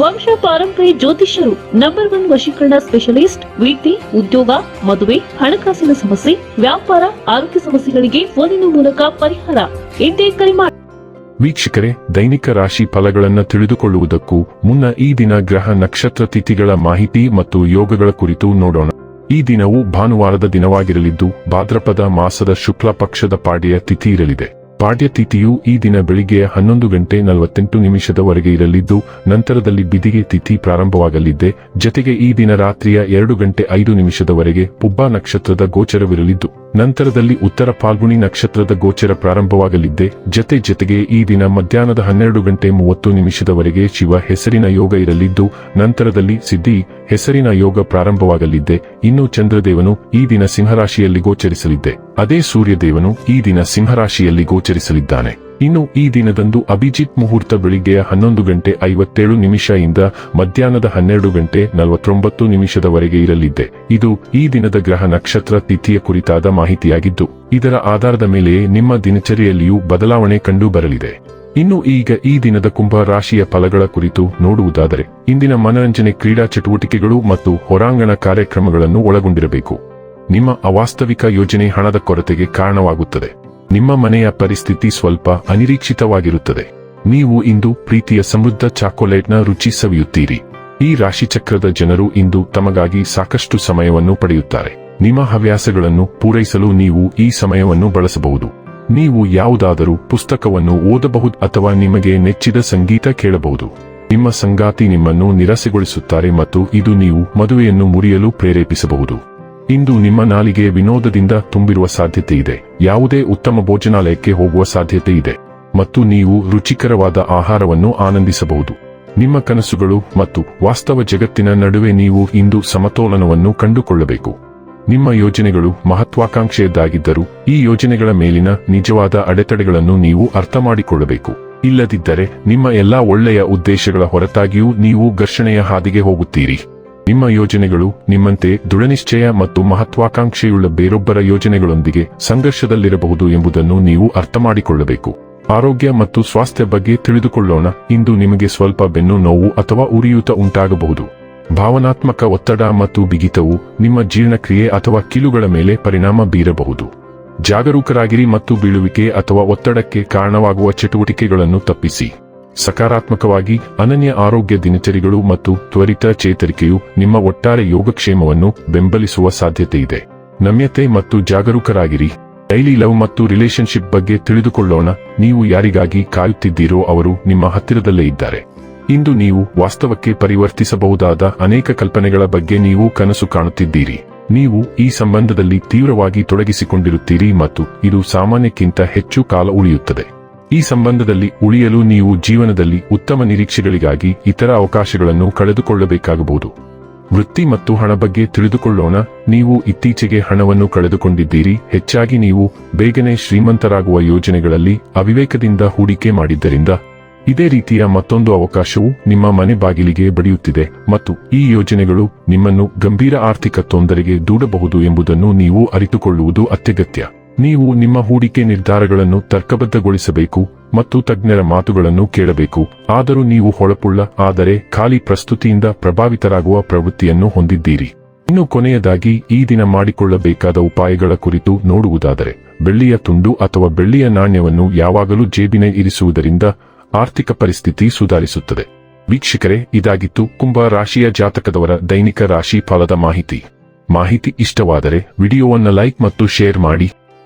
ವಂಶ ಪಾರಂಪರ್ಯ ಜ್ಯೋತಿಷ್ಯರು ನಂಬರ್ ಒನ್ ವಶೀಕರಣ ಸ್ಪೆಷಲಿಸ್ಟ್ ವೀಟಿ ಉದ್ಯೋಗ, ಮದುವೆ, ಹಣಕಾಸಿನ ಸಮಸ್ಯೆ, ವ್ಯಾಪಾರ, ಆರೋಗ್ಯ ಸಮಸ್ಯೆಗಳಿಗೆ ಫೋನಿನ ಮೂಲಕ ಪರಿಹಾರ. ಇಂದೇ ಕರೆ ಮಾಡಿ ವೀಕ್ಷಕರೇ, ದೈನಿಕ ರಾಶಿ ಫಲಗಳನ್ನು ತಿಳಿದುಕೊಳ್ಳುವುದಕ್ಕೂ ಮುನ್ನ ಈ ದಿನ ಗ್ರಹ ನಕ್ಷತ್ರ ತಿಥಿಗಳ ಮಾಹಿತಿ ಮತ್ತು ಯೋಗಗಳ ಕುರಿತು ನೋಡೋಣ. ಈ ದಿನವು ಭಾನುವಾರದ ದಿನವಾಗಿರಲಿದ್ದು, ಭಾದ್ರಪದ ಮಾಸದ ಶುಕ್ಲ ಪಕ್ಷದ ಪಾಡ್ಯ ತಿಥಿ ಇರಲಿದೆ. ಪಾಡ್ಯ ತಿಥಿಯು ಈ ದಿನ ಬೆಳಿಗ್ಗೆ ಹನ್ನೊಂದು ಗಂಟೆ ನಲವತ್ತೆಂಟು ನಿಮಿಷದವರೆಗೆ ಇರಲಿದ್ದು, ನಂತರದಲ್ಲಿ ಬಿದಿಗೆ ತಿಥಿ ಪ್ರಾರಂಭವಾಗಲಿದ್ದೆ. ಜತೆಗೆ ಈ ದಿನ ರಾತ್ರಿಯ ಎರಡು ಗಂಟೆ ಐದು ನಿಮಿಷದವರೆಗೆ ಪುಬ್ಬಾ ನಕ್ಷತ್ರದ ಗೋಚರವಿರಲಿದ್ದು. ನಂತರದಲ್ಲಿ ಉತ್ತರ ಫಾಲ್ಗುಣಿ ನಕ್ಷತ್ರದ ಗೋಚರ ಪ್ರಾರಂಭವಾಗಲಿದ್ದೆ. ಜತೆ ಜತೆಗೆ ಈ ದಿನ ಮಧ್ಯಾಹ್ನದ ಹನ್ನೆರಡು ಗಂಟೆ ಮೂವತ್ತು ನಿಮಿಷದವರೆಗೆ ಶಿವ ಹೆಸರಿನ ಯೋಗ ಇರಲಿದ್ದು, ನಂತರದಲ್ಲಿ ಸಿದ್ಧಿ ಹೆಸರಿನ ಯೋಗ ಪ್ರಾರಂಭವಾಗಲಿದ್ದೆ. ಇನ್ನು ಚಂದ್ರದೇವನು ಈ ದಿನ ಸಿಂಹರಾಶಿಯಲ್ಲಿ ಗೋಚರಿಸಲಿದ್ದೆ. ಅದೇ ಸೂರ್ಯದೇವನು ಈ ದಿನ ಸಿಂಹರಾಶಿಯಲ್ಲಿ ಗೋಚರಿಸಲಿದ್ದಾನೆ. ಇನ್ನು ಈ ದಿನದಂದು ಅಭಿಜಿತ್ ಮುಹೂರ್ತ ಬೆಳಿಗ್ಗೆಯ ಹನ್ನೊಂದು ಗಂಟೆ ಐವತ್ತೇಳು ನಿಮಿಷ ಇಂದ ಮಧ್ಯಾಹ್ನದ ಹನ್ನೆರಡು ಗಂಟೆ ನಲವತ್ತೊಂಬತ್ತು ನಿಮಿಷದವರೆಗೆ ಇರಲಿದೆ. ಇದು ಈ ದಿನದ ಗ್ರಹ ನಕ್ಷತ್ರ ತಿಥಿಯ ಕುರಿತಾದ ಮಾಹಿತಿಯಾಗಿದ್ದು, ಇದರ ಆಧಾರದ ಮೇಲೆ ನಿಮ್ಮ ದಿನಚರಿಯಲ್ಲಿಯೂ ಬದಲಾವಣೆ ಕಂಡು ಬರಲಿದೆ ಇನ್ನು ಈಗ ಈ ದಿನದ ಕುಂಭ ರಾಶಿಯ ಫಲಗಳ ಕುರಿತು ನೋಡುವುದಾದರೆ, ಇಂದಿನ ಮನರಂಜನೆ ಕ್ರೀಡಾ ಚಟುವಟಿಕೆಗಳು ಮತ್ತು ಹೊರಾಂಗಣ ಕಾರ್ಯಕ್ರಮಗಳನ್ನು ಒಳಗೊಂಡಿರಬೇಕು. ನಿಮ್ಮ ಅವಾಸ್ತವಿಕ ಯೋಜನೆ ಹಣದ ಕೊರತೆಗೆ ಕಾರಣವಾಗುತ್ತದೆ. ನಿಮ್ಮ ಮನೆಯ ಪರಿಸ್ಥಿತಿ ಸ್ವಲ್ಪ ಅನಿರೀಕ್ಷಿತವಾಗಿರುತ್ತದೆ. ನೀವು ಇಂದು ಪ್ರೀತಿಯ ಸಮೃದ್ಧ ಚಾಕೊಲೇಟ್ನ ರುಚಿ ಸವಿಯುತ್ತೀರಿ. ಈ ರಾಶಿಚಕ್ರದ ಜನರು ಇಂದು ತಮಗಾಗಿ ಸಾಕಷ್ಟು ಸಮಯವನ್ನು ಪಡೆಯುತ್ತಾರೆ. ನಿಮ್ಮ ಹವ್ಯಾಸಗಳನ್ನು ಪೂರೈಸಲು ನೀವು ಈ ಸಮಯವನ್ನು ಬಳಸಬಹುದು. ನೀವು ಯಾವುದಾದರೂ ಪುಸ್ತಕವನ್ನು ಓದಬಹುದು ಅಥವಾ ನಿಮಗೆ ನೆಚ್ಚಿದ ಸಂಗೀತ ಕೇಳಬಹುದು. ನಿಮ್ಮ ಸಂಗಾತಿ ನಿಮ್ಮನ್ನು ನಿರಾಸೆಗೊಳಿಸುತ್ತಾರೆ ಮತ್ತು ಇದು ನೀವು ಮದುವೆಯನ್ನು ಮುರಿಯಲು ಪ್ರೇರೇಪಿಸಬಹುದು. ಇಂದು ನಿಮ್ಮ ನಾಲಿಗೆ ವಿನೋದದಿಂದ ತುಂಬಿರುವ ಸಾಧ್ಯತೆ ಇದೆ. ಯಾವುದೇ ಉತ್ತಮ ಭೋಜನಾಲಯಕ್ಕೆ ಹೋಗುವ ಸಾಧ್ಯತೆ ಇದೆ. ಮತ್ತು ನೀವು ರುಚಿಕರವಾದ ಆಹಾರವನ್ನು ಆನಂದಿಸಬಹುದು. ನಿಮ್ಮ ಕನಸುಗಳು ಮತ್ತು ವಾಸ್ತವ ಜಗತ್ತಿನ ನಡುವೆ ನೀವು ಇಂದು ಸಮತೋಲನವನ್ನು ಕಂಡುಕೊಳ್ಳಬೇಕು. ನಿಮ್ಮ ಯೋಜನೆಗಳು ಮಹತ್ವಾಕಾಂಕ್ಷೆಯದ್ದಾಗಿದ್ದರೂ, ಈ ಯೋಜನೆಗಳ ಮೇಲಿನ ನಿಜವಾದ ಅಡೆತಡೆಗಳನ್ನು ನೀವು ಅರ್ಥ ಮಾಡಿಕೊಳ್ಳಬೇಕು. ಇಲ್ಲದಿದ್ದರೆ, ನಿಮ್ಮ ಎಲ್ಲಾ ಒಳ್ಳೆಯ ಉದ್ದೇಶಗಳ ಹೊರತಾಗಿಯೂ ನೀವು ಘರ್ಷಣೆಯ ಹಾದಿಗೆ ಹೋಗುತ್ತೀರಿ. ನಿಮ್ಮ ಯೋಜನೆಗಳು ನಿಮ್ಮಂತೆ ದೃಢನಿಶ್ಚಯ ಮತ್ತು ಮಹತ್ವಾಕಾಂಕ್ಷೆಯುಳ್ಳ ಬೇರೊಬ್ಬರ ಯೋಜನೆಗಳೊಂದಿಗೆ ಸಂಘರ್ಷದಲ್ಲಿರಬಹುದು ಎಂಬುದನ್ನು ನೀವು ಅರ್ಥ ಮಾಡಿಕೊಳ್ಳಬೇಕು ಆರೋಗ್ಯ ಮತ್ತು ಸ್ವಾಸ್ಥ್ಯ ಬಗ್ಗೆ ತಿಳಿದುಕೊಳ್ಳೋಣ. ಇಂದು ನಿಮಗೆ ಸ್ವಲ್ಪ ಬೆನ್ನು ನೋವು ಅಥವಾ ಉರಿಯೂತ ಉಂಟಾಗಬಹುದು. ಭಾವನಾತ್ಮಕ ಒತ್ತಡ ಮತ್ತು ಬಿಗಿತವು ನಿಮ್ಮ ಜೀರ್ಣಕ್ರಿಯೆ ಅಥವಾ ಕಿಲುಗಳ ಮೇಲೆ ಪರಿಣಾಮ ಬೀರಬಹುದು. ಜಾಗರೂಕರಾಗಿರಿ ಮತ್ತು ಬೀಳುವಿಕೆ ಅಥವಾ ಒತ್ತಡಕ್ಕೆ ಕಾರಣವಾಗುವ ಚಟುವಟಿಕೆಗಳನ್ನು ತಪ್ಪಿಸಿ. ಸಕಾರಾತ್ಮಕವಾಗಿ ಅನನ್ಯ ಆರೋಗ್ಯ ದಿನಚರಿಗಳು ಮತ್ತು ತ್ವರಿತ ಚೇತರಿಕೆಯು ನಿಮ್ಮ ಒಟ್ಟಾರೆ ಯೋಗಕ್ಷೇಮವನ್ನು ಬೆಂಬಲಿಸುವ ಸಾಧ್ಯತೆ ಇದೆ ನಮ್ಯತೆ ಮತ್ತು ಜಾಗರೂಕರಾಗಿರಿ. ಡೈಲಿ ಲವ್ ಮತ್ತು ರಿಲೇಶನ್ಶಿಪ್ ಬಗ್ಗೆ ತಿಳಿದುಕೊಳ್ಳೋಣ. ನೀವು ಯಾರಿಗಾಗಿ ಕಾಯುತ್ತಿದ್ದೀರೋ ಅವರು ನಿಮ್ಮ ಹತ್ತಿರದಲ್ಲೇ ಇದ್ದಾರೆ. ಇಂದು ನೀವು ವಾಸ್ತವಕ್ಕೆ ಪರಿವರ್ತಿಸಬಹುದಾದ ಅನೇಕ ಕಲ್ಪನೆಗಳ ಬಗ್ಗೆ ನೀವು ಕನಸು ಕಾಣುತ್ತಿದ್ದೀರಿ. ನೀವು ಈ ಸಂಬಂಧದಲ್ಲಿ ತೀವ್ರವಾಗಿ ತೊಡಗಿಸಿಕೊಂಡಿರುತ್ತೀರಿ ಮತ್ತು ಇದು ಸಾಮಾನ್ಯಕ್ಕಿಂತ ಹೆಚ್ಚು ಕಾಲ ಉಳಿಯುತ್ತದೆ. ಈ ಸಂಬಂಧದಲ್ಲಿ ಉಳಿಯಲು ನೀವು ಜೀವನದಲ್ಲಿ ಉತ್ತಮ ನಿರೀಕ್ಷೆಗಳಿಗಾಗಿ ಇತರ ಅವಕಾಶಗಳನ್ನು ಕಳೆದುಕೊಳ್ಳಬೇಕಾಗಬಹುದು. ವೃತ್ತಿ ಮತ್ತು ಹಣ ಬಗ್ಗೆ ತಿಳಿದುಕೊಳ್ಳೋಣ. ನೀವು ಇತ್ತೀಚೆಗೆ ಹಣವನ್ನು ಕಳೆದುಕೊಂಡಿದ್ದೀರಿ. ಹೆಚ್ಚಾಗಿ ನೀವು ಬೇಗನೆ ಶ್ರೀಮಂತರಾಗುವ ಯೋಜನೆಗಳಲ್ಲಿ ಅವಿವೇಕದಿಂದ ಹೂಡಿಕೆ ಮಾಡಿದ್ದರಿಂದ ಇದೇ ರೀತಿಯ ಮತ್ತೊಂದು ಅವಕಾಶವು ನಿಮ್ಮ ಮನೆ ಬಾಗಿಲಿಗೆ ಬಡಿಯುತ್ತಿದೆ ಮತ್ತು ಈ ಯೋಜನೆಗಳು ನಿಮ್ಮನ್ನು ಗಂಭೀರ ಆರ್ಥಿಕ ತೊಂದರೆಗೆ ದೂಡಬಹುದು ಎಂಬುದನ್ನು ನೀವು ಅರಿತುಕೊಳ್ಳುವುದು ಅತ್ಯಗತ್ಯ. ನೀವು ನಿಮ್ಮ ಹೂಡಿಕೆ ನಿರ್ಧಾರಗಳನ್ನು ತರ್ಕಬದ್ಧಗೊಳಿಸಬೇಕು ಮತ್ತು ತಜ್ಞರ ಮಾತುಗಳನ್ನು ಕೇಳಬೇಕು. ಆದರೂ ನೀವು ಹೊಳಪುಳ್ಳ, ಆದರೆ ಖಾಲಿ ಪ್ರಸ್ತುತಿಯಿಂದ ಪ್ರಭಾವಿತರಾಗುವ ಪ್ರವೃತ್ತಿಯನ್ನು ಹೊಂದಿದ್ದೀರಿ. ಇನ್ನು ಕೊನೆಯದಾಗಿ, ಈ ದಿನ ಮಾಡಿಕೊಳ್ಳಬೇಕಾದ ಉಪಾಯಗಳ ಕುರಿತು ನೋಡುವುದಾದರೆ, ಬೆಳ್ಳಿಯ ತುಂಡು ಅಥವಾ ಬೆಳ್ಳಿಯ ನಾಣ್ಯವನ್ನು ಯಾವಾಗಲೂ ಜೇಬಿನ ಇರಿಸುವುದರಿಂದ ಆರ್ಥಿಕ ಪರಿಸ್ಥಿತಿ ಸುಧಾರಿಸುತ್ತದೆ. ವೀಕ್ಷಕರೇ, ಇದಾಗಿತ್ತು ಕುಂಭ ರಾಶಿಯ ಜಾತಕದವರ ದೈನಿಕ ರಾಶಿ ಫಲದ ಮಾಹಿತಿ. ಮಾಹಿತಿ ಇಷ್ಟವಾದರೆ, ವಿಡಿಯೋವನ್ನು ಲೈಕ್ ಮತ್ತು ಶೇರ್ ಮಾಡಿ.